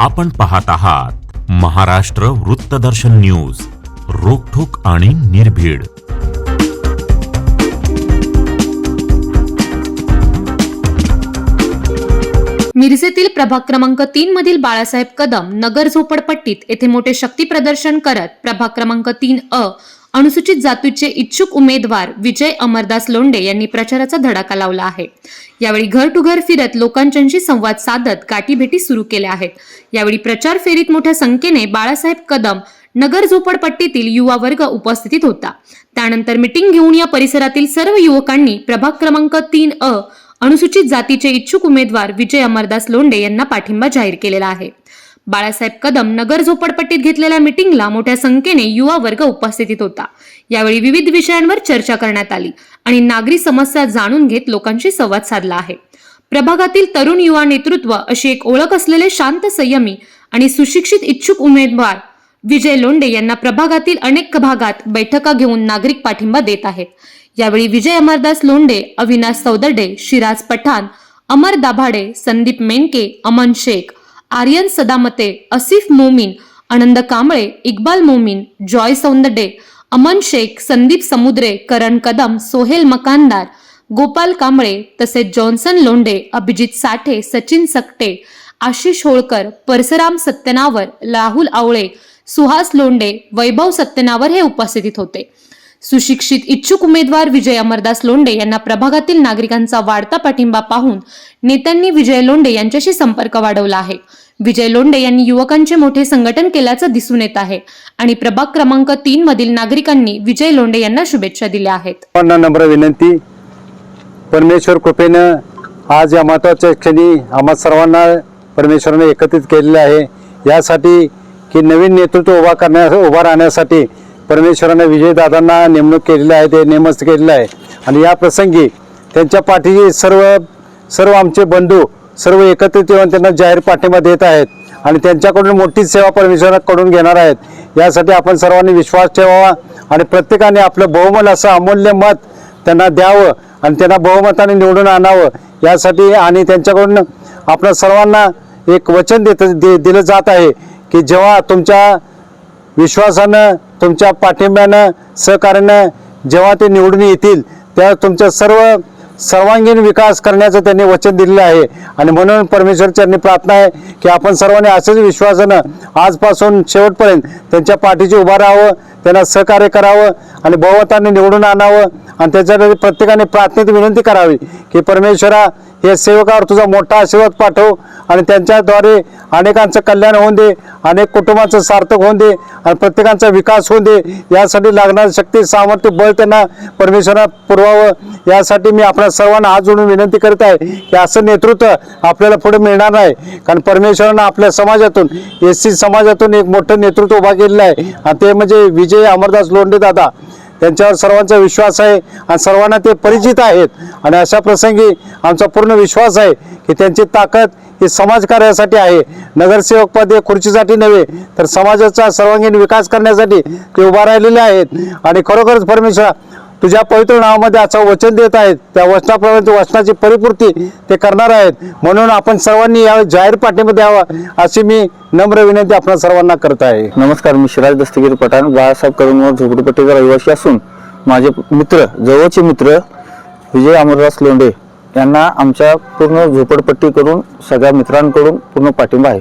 आपण पाहत आहात महाराष्ट्र वृत्तदर्शन न्यूज रोखोक आणि निर्भीड. मिरजेतील प्रभाग क्रमांक तीन मधील बाळासाहेब कदम नगर झोपडपट्टीत येथे मोठे शक्ती प्रदर्शन करत प्रभाग क्रमांक तीन अ अनुसूचित जातीचे इच्छुक उमेदवार विजय अमरदास लोंडे यांनी प्रचाराचा धडाका लावला आहे. यावेळी घर टू घर फिरत लोकांच्याशी संवाद साधत गाठीभेटी सुरू केल्या आहेत. यावेळी प्रचार फेरीत मोठ्या संख्येने बाळासाहेब कदम नगर झोपडपट्टीतील युवा वर्ग उपस्थितीत होता. त्यानंतर मिटिंग घेऊन या परिसरातील सर्व युवकांनी प्रभाग क्रमांक तीन अ अनुसूचित जातीचे इच्छुक उमेदवार विजय अमरदास लोंडे यांना पाठिंबा जाहीर केलेला आहे. बाळासाहेब कदम नगर झोपडपट्टीत घेतलेल्या मिटिंगला मोठ्या संख्येने युवा वर्ग उपस्थितीत होता. यावेळी विविध विषयांवर चर्चा करण्यात आली आणि नागरी समस्या जाणून घेत लोकांशी संवाद साधला आहे. प्रभागातील तरुण युवा नेतृत्व अशी एक ओळख असलेले शांत संयमी आणि सुशिक्षित इच्छुक उमेदवार विजय लोंडे यांना प्रभागातील अनेक भागात बैठका घेऊन नागरिक पाठिंबा देत आहेत. यावेळी विजय अमरदास लोंडे अविनाश सौदर्डे शिराज पठाण अमर दाभाडे संदीप मेनके अमन शेख आर्यन सदामते असिफ मोमीन आनंद कांबळे इक्बाल मोमीन जॉय सौंदडे अमन शेख संदीप समुद्रे करण कदम सोहेल मकानदार गोपाल कांबळे तसेच जॉन्सन लोंडे अभिजित साठे सचिन सकटे आशिष होळकर परसराम सत्यनावर राहुल आवळे सुहास लोंडे वैभव सत्यनावर हे उपस्थित होते. सुशिक्षित इच्छुक उमेदवार विजय अमरदास लोंडे यांना प्रभागातील नागरिकांचा वाढता पाठिंबा पाहून नेत्यांनी विजय लोंडे यांच्याशी संपर्क वाढवला आहे. विजय लोंडे यांनी युवकांचे मोठे संघटन केल्याचं दिसून येत आहे आणि प्रभाग क्रमांक तीन मधील नागरिकांनी विजय लोंडे यांना शुभेच्छा दिल्या आहेत. नम्र विनंती. परमेश्वर कृपेनं आज या महत्त्वाच्या क्षणी आम्हा सर्वांना परमेश्वराने एकत्रित केलेले आहे. यासाठी की नवीन नेतृत्व उभा करण्या उभा राहण्यासाठी परमेश्वराने विजयदादांना नेमणूक केलेली आहे ते नेमस्त केलेलं आहे. आणि या प्रसंगी त्यांच्या पाठीशी सर्व सर्व आमचे बंधू सर्व एकत्रित येऊन त्यांना जाहीर पाठिंबा देत आहेत आणि त्यांच्याकडून मोठी सेवा परमेश्वराकडून घेणार आहेत. यासाठी आपण सर्वांनी विश्वास ठेवावा आणि प्रत्येकाने आपलं बहुमल असं अमूल्य मत त्यांना द्यावं आणि त्यांना बहुमताने निवडून आणावं. यासाठी आणि त्यांच्याकडून आपल्या सर्वांना एक वचन देत दे दिलं जात आहे की जेव्हा तुमच्या विश्वासानं तुमच्या पाठिंब्यानं सहकार्यानं जेव्हा ते निवडून येतील तेव्हा तुमच्या सर्व सर्वांगीण विकास करण्याचं त्यांनी वचन दिलेलं आहे. आणि म्हणून परमेश्वरच्यांनी प्रार्थना आहे की आपण सर्वांनी असेच विश्वासानं आजपासून शेवटपर्यंत त्यांच्या पाठीशी उभं राहावं त्यांना सहकार्य करावं आणि बहुमताने निवडून आणावं. आणि त्याच्यासाठी प्रत्येकाने प्रार्थनेत विनंती करावी की परमेश्वरा या सेवकावर तुझा मोठा आशीर्वाद पाठव आणि त्यांच्याद्वारे अनेकांचं कल्याण होऊन दे अनेक कुटुंबाचं सार्थक होऊन दे आणि प्रत्येकांचा विकास होऊन दे यासाठी लागणारी शक्ती सामर्थ्य बळ त्यांना परमेश्वरा पुरवावं. यासाठी मी आपल्या सर्वांना हात जोडून विनंती करत आहे की असं नेतृत्व आपल्याला पुढे मिळणार नाही. कारण परमेश्वरानं आपल्या समाजातून एस सी समाजातून एक मोठं नेतृत्व उभा केलेलं आहे. आणि ते म्हणजे विजय अमरदास लोंढे दादा. त्यांच्यावर सर्वांचा विश्वास आहे आणि सर्वांना ते परिचित आहेत. आणि अशा प्रसंगी आमचा पूर्ण विश्वास आहे की त्यांची ताकद ही समाजकार्यासाठी आहे. नगरसेवक पद हे खुर्चीसाठी नव्हे तर समाजाचा सर्वांगीण विकास करण्यासाठी ते उभा राहिलेले आहेत. आणि खरोखरच परमेश्वरा तुझ्या पवित्र नावामध्ये असं वचन देत आहेत त्या वचनाप्रमाणे वचनाची परिपूर्ती ते करणार आहेत. म्हणून आपण सर्वांनी या जाहीर पाठिंबा द्यावा अशी मी नम्र विनंती आपण सर्वांना करत आहे. नमस्कार मी शिराज दस्तगीर पठाण. बाळासाहेब करून झोपडपट्टीचा रहिवासी असून माझे मित्र जवळचे मित्र विजय अमरदास लोंढे यांना आमच्या पूर्ण झोपडपट्टी करून सगळ्या मित्रांकडून पूर्ण पाठिंबा आहे.